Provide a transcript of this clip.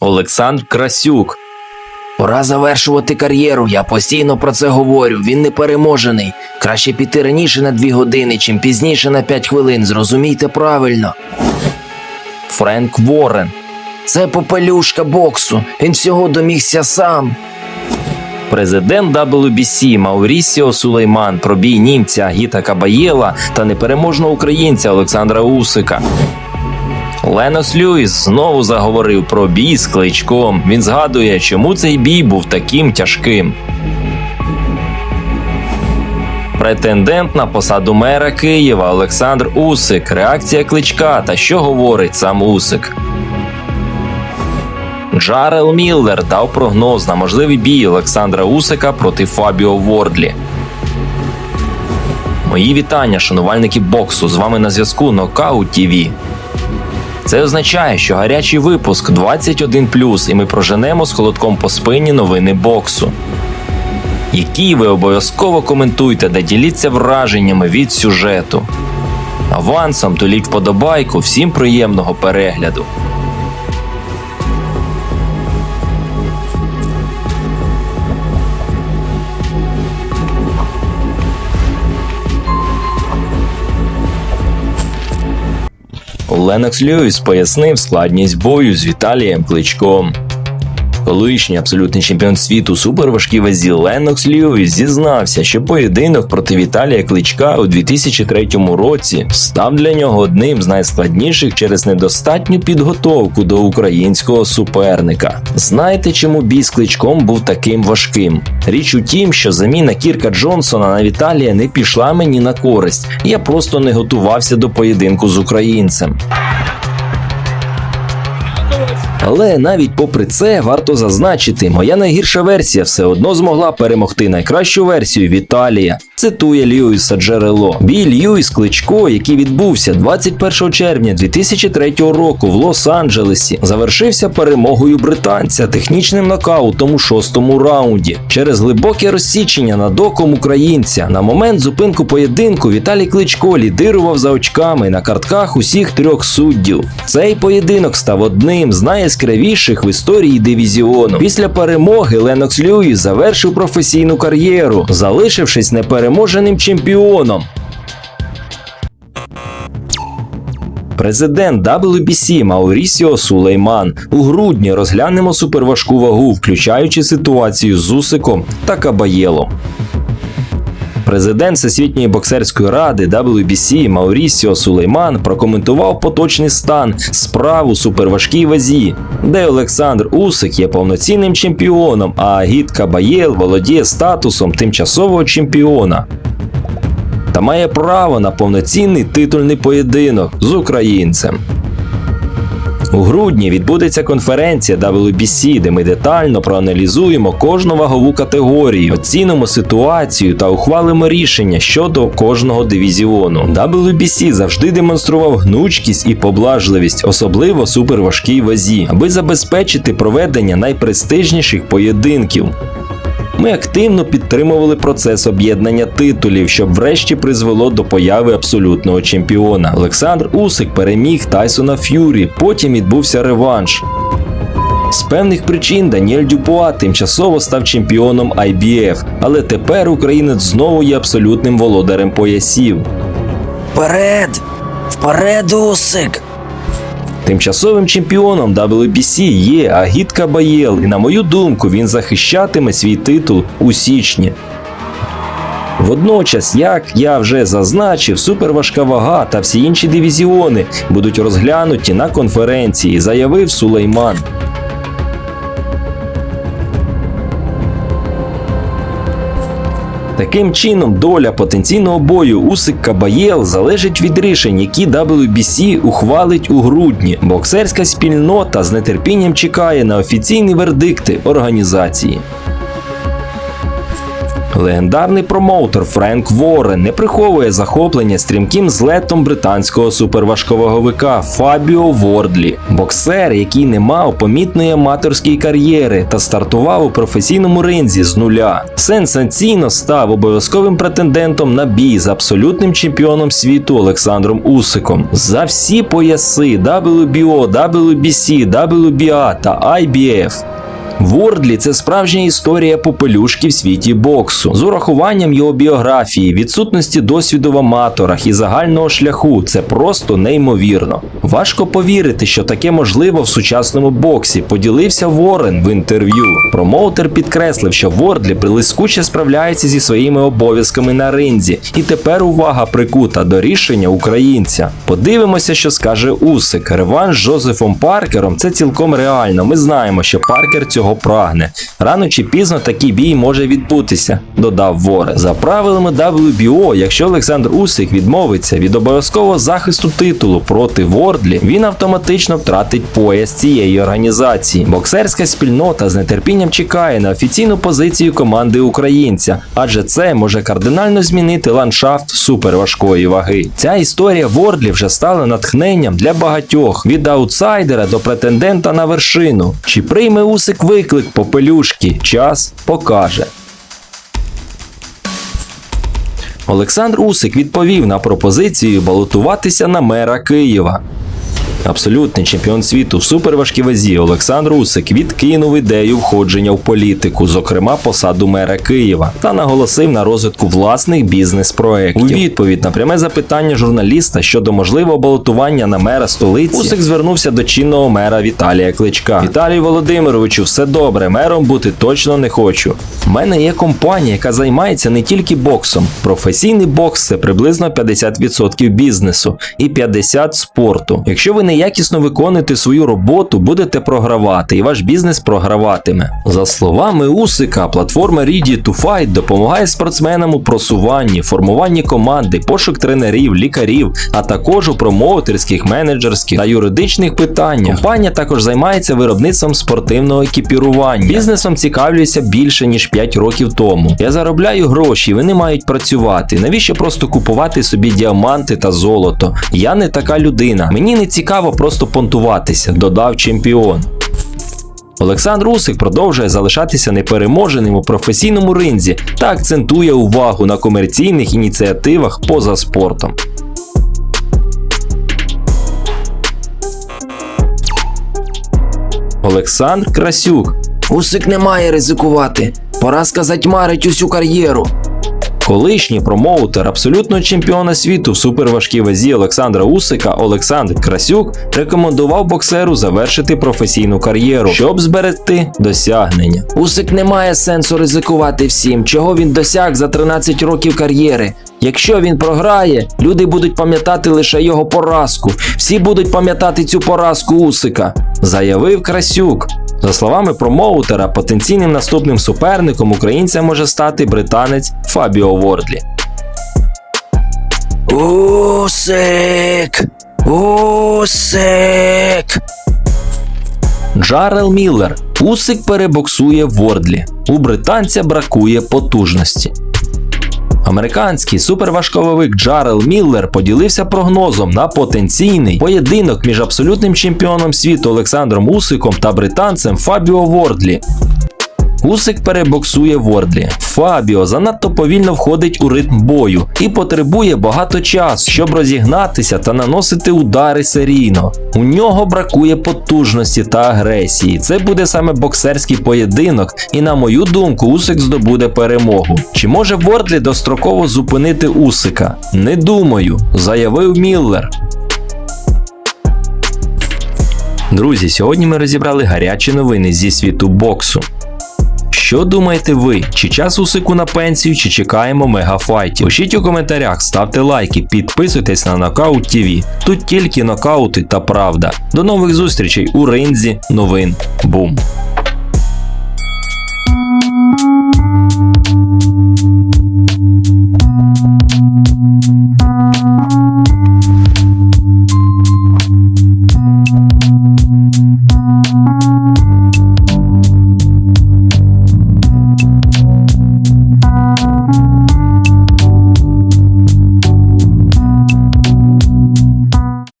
Олександр Красюк. Пора завершувати кар'єру. Я постійно про це говорю. Він не переможений. Краще піти раніше на дві години, чим пізніше на п'ять хвилин. Зрозумійте правильно. Френк Ворен. Це попелюшка боксу. Він всього домігся сам. Президент WBC Маурісіо Сулейман про бій німця Гіта Кабаєла та непереможного українця Олександра Усика. Ленос Люїс знову заговорив про бій з кличком. Він згадує, чому цей бій був таким тяжким. Претендент на посаду мера Києва Олександр Усик. Реакція кличка та що говорить сам Усик. Джарел Міллер дав прогноз на можливий бій Олександра Усика проти Фабіо Вордлі. Мої вітання, шанувальники боксу. З вами на зв'язку Нокаут ТВ. Це означає, що гарячий випуск 21 і ми проженемо з холодком по спині новини боксу. Які ви обов'язково коментуйте та діліться враженнями від сюжету. Авансом толік вподобайку, всім приємного перегляду. Ленокс Льюіс пояснив складність бою з Віталієм Кличком. Колишній абсолютний чемпіон світу суперважкій вазі Ленокс Льюіс зізнався, що поєдинок проти Віталія Кличка у 2003 році став для нього одним з найскладніших через недостатню підготовку до українського суперника. Знаєте, чому бій з кличком був таким важким? Річ у тім, що заміна Кірка Джонсона на Віталія не пішла мені на користь. Я просто не готувався до поєдинку з українцем. Але навіть попри це варто зазначити, моя найгірша версія все одно змогла перемогти найкращу версію Віталія. Цитує Льюіса Джерело. Бій Льюіс Кличко, який відбувся 21 червня 2003 року в Лос-Анджелесі, завершився перемогою британця технічним нокаутом у шостому раунді. Через глибоке розсічення над оком українця на момент зупинку поєдинку Віталій Кличко лідирував за очками на картках усіх трьох суддів. Цей поєдинок став одним з найяскравіших в історії дивізіону. Після перемоги Ленокс Льюіс завершив професійну кар'єру, залишившись непереможеним чемпіоном. Президент WBC Маурісіо Сулейман у грудні розглянемо суперважку вагу, включаючи ситуацію з Усиком та Кабаєлом. Президент Всесвітньої боксерської ради WBC Маурісіо Сулейман прокоментував поточний стан справ у суперважкій вазі, де Олександр Усик є повноцінним чемпіоном, а Агіт Кабаєл володіє статусом тимчасового чемпіона та має право на повноцінний титульний поєдинок з українцем. У грудні відбудеться конференція WBC, де ми детально проаналізуємо кожну вагову категорію, оцінимо ситуацію та ухвалимо рішення щодо кожного дивізіону. WBC завжди демонстрував гнучкість і поблажливість, особливо суперважкій вазі, аби забезпечити проведення найпрестижніших поєдинків. Ми активно підтримували процес об'єднання титулів, щоб врешті призвело до появи абсолютного чемпіона. Олександр Усик переміг Тайсона Ф'юрі, потім відбувся реванш. З певних причин Даніель Дюпуа тимчасово став чемпіоном IBF, але тепер українець знову є абсолютним володарем поясів. Вперед! Вперед, Усик! Тимчасовим чемпіоном WBC є Агіт Кабаєл, і на мою думку, він захищатиме свій титул у січні. Водночас, як я вже зазначив, суперважка вага та всі інші дивізіони будуть розглянуті на конференції, заявив Сулейман. Таким чином, доля потенційного бою Усик Кабаєл залежить від рішень, які WBC ухвалить у грудні. Боксерська спільнота з нетерпінням чекає на офіційні вердикти організації. Легендарний промоутер Френк Ворен не приховує захоплення стрімким злетом британського суперважковаговика Фабіо Вордлі, боксер, який не мав помітної аматорської кар'єри та стартував у професійному ринзі з нуля. Сенсаційно став обов'язковим претендентом на бій з абсолютним чемпіоном світу Олександром Усиком. За всі пояси WBO, WBC, WBA та IBF. Вордлі це справжня історія попелюшки в світі боксу з урахуванням його біографії, відсутності досвіду в аматорах і загального шляху. Це просто неймовірно. Важко повірити, що таке можливо в сучасному боксі. Поділився Ворен в інтерв'ю. Промоутер підкреслив, що Вордлі блискуче справляється зі своїми обов'язками на ринзі, і тепер увага прикута до рішення українця. Подивимося, що скаже Усик. Реванш з Жозефом Паркером це цілком реально. Ми знаємо, що Паркер цього прагне. Рано чи пізно такий бій може відбутися, додав Ворен. За правилами WBO, якщо Олександр Усик відмовиться від обов'язкового захисту титулу проти Вордлі, він автоматично втратить пояс цієї організації. Боксерська спільнота з нетерпінням чекає на офіційну позицію команди українця, адже це може кардинально змінити ландшафт суперважкої ваги. Ця історія Вордлі вже стала натхненням для багатьох від аутсайдера до претендента на вершину. Чи прийме Усик виклик попелюшки? Час покаже. Олександр Усик відповів на пропозицію балотуватися на мера Києва. Абсолютний чемпіон світу в суперважкій вазі Олександр Усик відкинув ідею входження в політику, зокрема посаду мера Києва, та наголосив на розвитку власних бізнес-проєктів. У відповідь на пряме запитання журналіста щодо можливого балотування на мера столиці, Усик звернувся до чинного мера Віталія Кличка. Віталій Володимировичу, все добре, мером бути точно не хочу. У мене є компанія, яка займається не тільки боксом. Професійний бокс це приблизно 50% бізнесу і 50% спорту. Якщо ви неякісно виконуєте свою роботу, будете програвати, і ваш бізнес програватиме. За словами Усика, платформа Ready to Fight допомагає спортсменам у просуванні, формуванні команди, пошук тренерів, лікарів, а також у промоутерських, менеджерських та юридичних питаннях. Компанія також займається виробництвом спортивного екіпірування. Бізнесом цікавлююся більше ніж 5 років тому. Я заробляю гроші, вони мають працювати. Навіщо просто купувати собі діаманти та золото? Я не така людина. Мені не цікаво просто понтуватися, додав чемпіон. Олександр Усик продовжує залишатися непереможеним у професійному ринзі та акцентує увагу на комерційних ініціативах поза спортом. Олександр Красюк Усик не має ризикувати. Поразка затьмарить усю кар'єру. Колишній промоутер абсолютного чемпіона світу в суперважкій вазі Олександра Усика Олександр Красюк рекомендував боксеру завершити професійну кар'єру, щоб зберегти досягнення. Усик не має сенсу ризикувати всім, чого він досяг за 13 років кар'єри. Якщо він програє, люди будуть пам'ятати лише його поразку. Всі будуть пам'ятати цю поразку Усика. Заявив Красюк. За словами промоутера, потенційним наступним суперником українця може стати британець Фабіо Вордлі. Усик! Усик! Джарел Міллер. Усик перебоксує Вордлі. У британця бракує потужності. Американський суперважковик Джарел Міллер поділився прогнозом на потенційний поєдинок між абсолютним чемпіоном світу Олександром Усиком та британцем Фабіо Вордлі. Усик перебоксує Вордлі. Фабіо занадто повільно входить у ритм бою і потребує багато часу, щоб розігнатися та наносити удари серійно. У нього бракує потужності та агресії. Це буде саме боксерський поєдинок, і на мою думку, Усик здобуде перемогу. Чи може Вордлі достроково зупинити Усика? Не думаю, заявив Міллер. Друзі, сьогодні ми розібрали гарячі новини зі світу боксу. Що думаєте ви? Чи час Усику на пенсію, чи чекаємо мегафайтів? Пишіть у коментарях, ставте лайки, підписуйтесь на Нокаут ТВ. Тут тільки нокаути та правда. До нових зустрічей у ринзі новин. Бум!